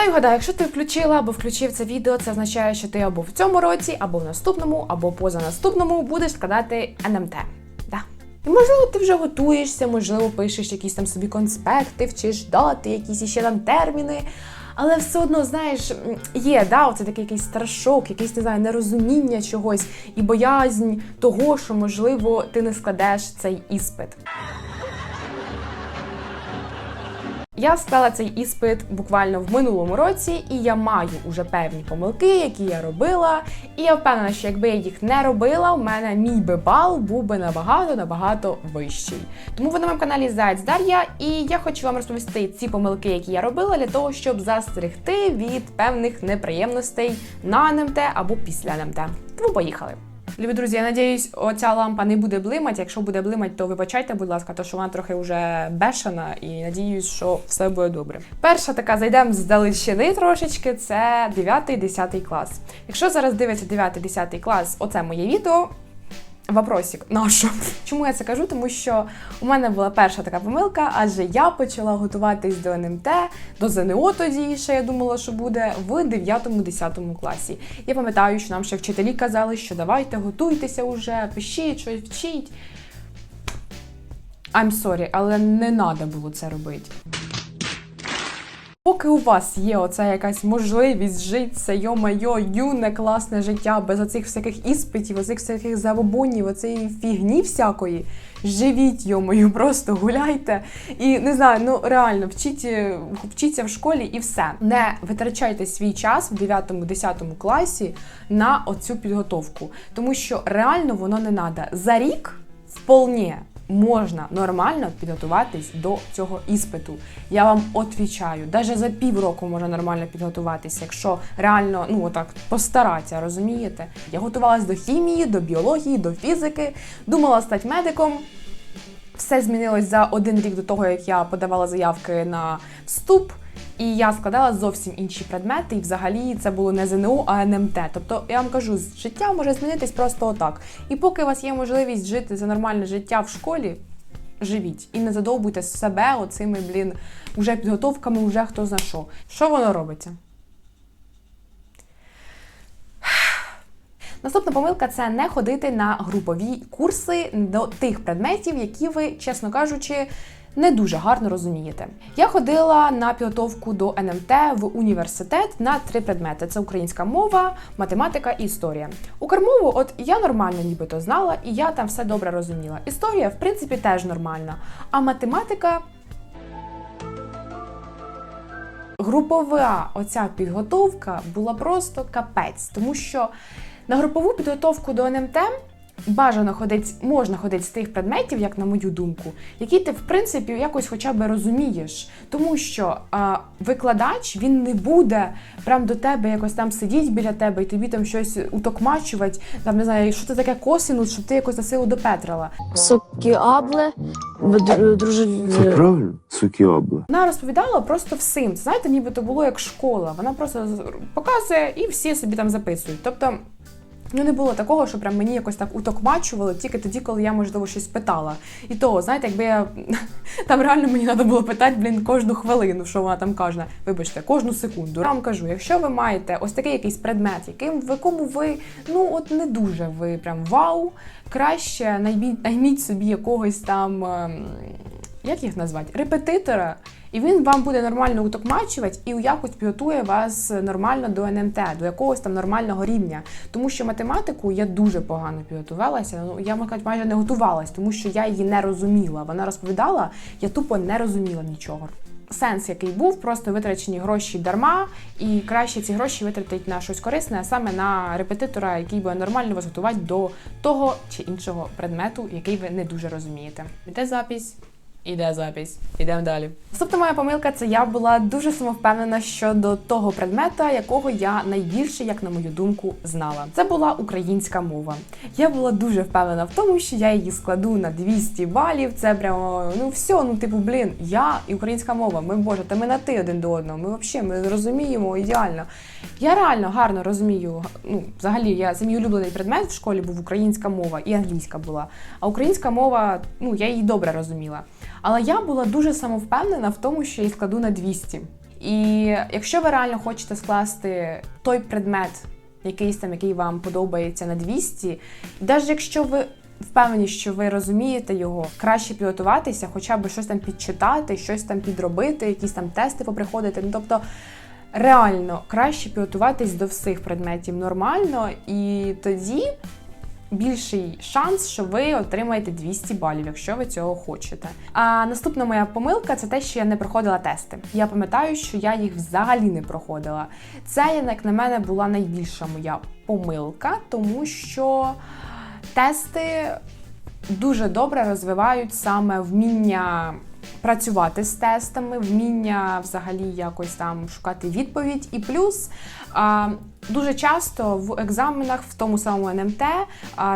Ну і гадаю, якщо ти включила або включив це відео, це означає, що ти або в цьому році, або в наступному, або поза наступному будеш складати НМТ. Да. І можливо, ти вже готуєшся, можливо, пишеш якісь там собі конспекти, вчиш дати, якісь іще там терміни. Але все одно, знаєш, є, да, оце такий якийсь страшок, якийсь не знаю, нерозуміння чогось і боязнь того, що можливо ти не складеш цей іспит. Я склала цей іспит буквально в минулому році, і я маю уже певні помилки, які я робила. І я впевнена, що якби я їх не робила, у мене мій би бал був би набагато набагато вищий. Тому ви на моєму каналі Заяць Дар'я, і я хочу вам розповісти ці помилки, які я робила, для того, щоб застерегти від певних неприємностей на НМТ або після НМТ. Тому поїхали. Любі друзі, я надіюсь, оця лампа не буде блимати. Якщо буде блимати, то вибачайте, будь ласка, то що вона трохи вже бешена, і надіюсь, що все буде добре. Перша така зайдемо з далечини трошечки. Це 9-10 клас. Якщо зараз дивиться 9-10 клас, оце моє відео. Вопросик, нащо? Чому я це кажу? Тому що у мене була перша така помилка, адже я почала готуватись до НМТ, до ЗНО тоді ще я думала, що буде в 9-10 класі. Я пам'ятаю, що нам ще вчителі казали, що давайте готуйтеся уже, пишіть, щось вчіть. I'm sorry, але не треба було це робити. Поки у вас є оця якась можливість жити це йо-майо, юне, класне життя без оцих всяких іспитів, оцих всяких забобонів, оцієї фігні всякої, живіть йо-мою, просто гуляйте. І не знаю, ну реально вчіть, е, вчіться в школі і все. Не витрачайте свій час в 9-10 класі на оцю підготовку, тому що реально воно не треба. За рік вполне можна нормально підготуватись до цього іспиту. Я вам отвічаю, навіть за півроку можна нормально підготуватися, якщо реально ну отак постаратися, розумієте? Я готувалась до хімії, до біології, до фізики, думала стати медиком. Все змінилось за один рік до того, як я подавала заявки на вступ. І я складала зовсім інші предмети, і взагалі це було не ЗНО, а НМТ. Тобто я вам кажу, життя може змінитись просто отак. І поки у вас є можливість жити за нормальне життя в школі, живіть і не задовбуйте себе оцими, блін, уже підготовками, вже хто зна що. Що воно робиться? Наступна помилка це не ходити на групові курси до тих предметів, які ви, чесно кажучи, не дуже гарно розумієте. Я ходила на підготовку до НМТ в університет на три предмети: це українська мова, математика і історія. Укрмову, от я нормально нібито знала, і я там все добре розуміла. Історія, в принципі, теж нормальна. А математика групова оця підготовка була просто капець, тому що на групову підготовку до НМТ бажано ходить, можна ходити з тих предметів, як на мою думку, які ти в принципі якось хоча б розумієш. Тому що а, викладач він не буде прям до тебе якось там сидіть біля тебе і тобі там щось утокмачувати, там не знаю, що це таке косинус, щоб ти якось на силу допетрила. Сокіабле, друже. Це правильно? Сукіобла. Вона розповідала просто всім. Знаєте, ніби то було як школа. Вона просто показує і всі собі там записують. Тобто. Ну, не було такого, що прям мені якось так утокмачували тільки тоді, коли я, можливо, щось питала. І то, знаєте, якби я там реально мені треба було питати, блін, кожну хвилину, що вона там каже. Вибачте, кожну секунду. Я вам кажу, якщо ви маєте ось такий якийсь предмет, яким в якому ви ну от не дуже ви прям вау, краще найміть, собі якогось там. ем, як їх назвати? Репетитора, і він вам буде нормально утокмачувати і якось підготує вас нормально до НМТ, до якогось там нормального рівня. Тому що математику я дуже погано підготувалася. Ну я можна майже не готувалась, тому що я її не розуміла. Вона розповідала, я тупо не розуміла нічого. Сенс, який був, просто витрачені гроші дарма, і краще ці гроші витратити на щось корисне, а саме на репетитора, який буде нормально вас готувати до того чи іншого предмету, який ви не дуже розумієте. Іде запись. Іде запись, ідемо далі. Наступна моя помилка це я була дуже самовпевнена щодо того предмета, якого я найбільше, як на мою думку, знала. Це була українська мова. Я була дуже впевнена в тому, що я її складу на 200 балів. Це прямо ну все, ну типу, блін, я і українська мова. Ми боже, та ми на ти один до одного. Ми взагалі ми розуміємо ідеально. Я реально гарно розумію. Ну, взагалі, я мій улюблений предмет в школі був українська мова і англійська була. А українська мова, ну я її добре розуміла. Але я була дуже самовпевнена в тому, що я її складу на 200. І якщо ви реально хочете скласти той предмет, якийсь там, який вам подобається на 200, навіть якщо ви впевнені, що ви розумієте його, краще підготуватися, хоча б щось там підчитати, щось там підробити, якісь там тести поприходити. Ну тобто. Реально краще підготуватись до всіх предметів нормально, і тоді більший шанс, що ви отримаєте 200 балів, якщо ви цього хочете. А наступна моя помилка це те, що я не проходила тести. Я пам'ятаю, що я їх взагалі не проходила. Це, як на мене, була найбільша моя помилка, тому що тести дуже добре розвивають саме вміння. Працювати з тестами, вміння взагалі якось там шукати відповідь. І плюс дуже часто в екзаменах, в тому самому НМТ,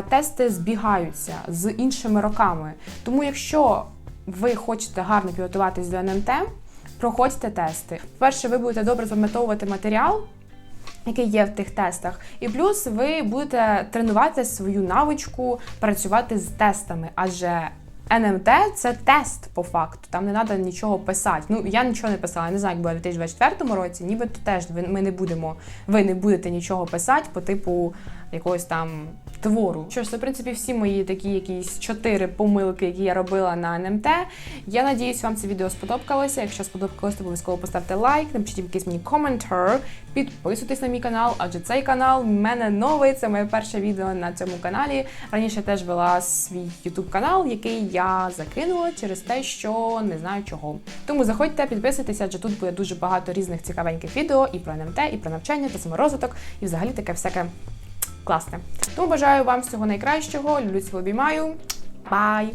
тести збігаються з іншими роками. Тому, якщо ви хочете гарно підготуватись до НМТ, проходьте тести. По-перше, ви будете добре запам'ятовувати матеріал. Який є в тих тестах, і плюс ви будете тренувати свою навичку працювати з тестами, адже НМТ це тест по факту. Там не треба нічого писати. Ну я нічого не писала. Я не знаю, як буде в 2024 році. Нібито теж ми не будемо, ви не будете нічого писати по типу якогось там твору. Що ж, це в принципі всі мої такі якісь чотири помилки, які я робила на НМТ. Я надіюсь, вам це відео сподобалося. Якщо сподобалось, то обов'язково поставте лайк, напишіть якийсь мені коментар, підписуйтесь на мій канал, адже цей канал в мене новий. Це моє перше відео на цьому каналі. Раніше теж вела свій YouTube канал, який я закинула через те, що не знаю чого. Тому заходьте, підписуйтеся, адже тут буде дуже багато різних цікавеньких відео і про НМТ, і про навчання та саморозвиток, і взагалі таке всяке класне. Тому бажаю вам всього найкращого. Люблю цілу обіймаю. Бай!